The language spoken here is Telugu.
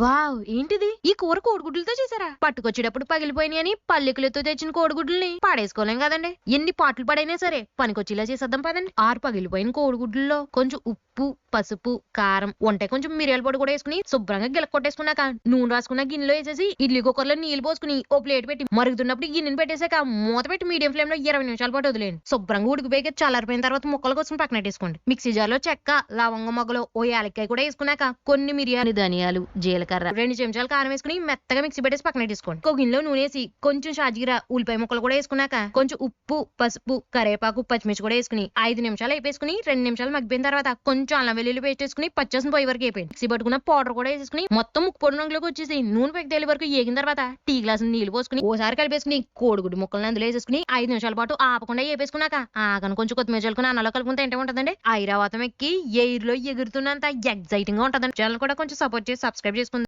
వావ్ ఏంటిది? ఈ కూర కోడిగుడ్లతో చేశారా? పట్టుకొచ్చేటప్పుడు పగిలిపోయినాయి అని పల్లెకులతో తెచ్చిన కోడిగుడ్లని పాడేసుకోలేం కదండి. ఎన్ని పాటలు పడైనా సరే పనికొచ్చేలా చేసేద్దాం పదండి. ఆరు పగిలిపోయిన కోడిగుడ్లలో కొంచెం ఉప్పు ఉప్పు పసుపు కారం వంటే కొంచెం మిరియాల పొడి కూడా వేసుకుని శుభ్రంగా గిలక కొట్టేసుకున్నాక నూనె రాసుకున్న గిన్నెలో వేసేసి ఇడ్లీ కుక్కర్లో నీళ్ళు పోసుకుని ఓ ప్లేట్ పెట్టి మరుగుతున్నప్పుడు గిన్నెని పెట్టేశాక మూత పెట్టి మీడియం ఫ్లేమ్లో ఇరవై నిమిషాల పాటు వదిలేండి శుభ్రంగా ఉడికిపోయి చల్లారిపోయిన తర్వాత ముక్కల కోసం పక్కన పెట్టేసుకోండి. మిక్సీ జార్లో చెక్క లవంగ మొగ్గలు ఓ యాలక్కాయ కూడా వేసుకున్నాక కొన్ని మిరియాలు ధనియాలు జీలకర్ర రెండు చెంచాలు కారం వేసుకుని మెత్తగా మిక్సీ పెట్టేసి పక్కన పెట్టేసుకోండి. ఒక గిన్నెలో నూనె వేసి కొంచెం షాజీర ఉల్లిపాయ ముక్కలు కూడా వేసుకున్నాక కొంచెం ఉప్పు పసుపు కరేపాకు పచ్చిమిర్చి కూడా వేసుకుని ఐదు నిమిషాలు వేపేసుకుని రెండు నిమిషాలు మగ్గిపోయిన తర్వాత కొంచెం అల్లం వెల్లుల్లి పేస్ట్ వేసుకుని పచ్చేసిన పోయి వరకు అయిపోయింది మిక్సీ పట్టుకున్న పౌడర్ కూడా వేసుకుని మొత్తం ముక్కు పొడి రంగులోకి వచ్చేసి నూనె పెట్టి తేలి వరకు ఏగిన తర్వాత టీ గ్లాస్ నీళ్ళు పోసుకుని ఓసారి కలిపేసుకుని కోడిగుడ్డు ముక్కలను అందులో వేసేసుకుని ఐదు నిమిషాల పాటు ఆపకుండా వేపేసుకున్నాక ఆగను కొంచెం కొత్తిమీర చల్లుకుని అన్నలో కలుపుకుంటే ఏంటో ఉంటుందండి. ఐరావతం ఎక్కి ఎయిర్లో ఎగురుతున్నంత ఎగ్జైటింగ్గా ఉంటుందండి. ఛానల్ కూడా కొంచెం సపోర్ట్ చేసి సబ్స్క్రైబ్ చేసుకుంది.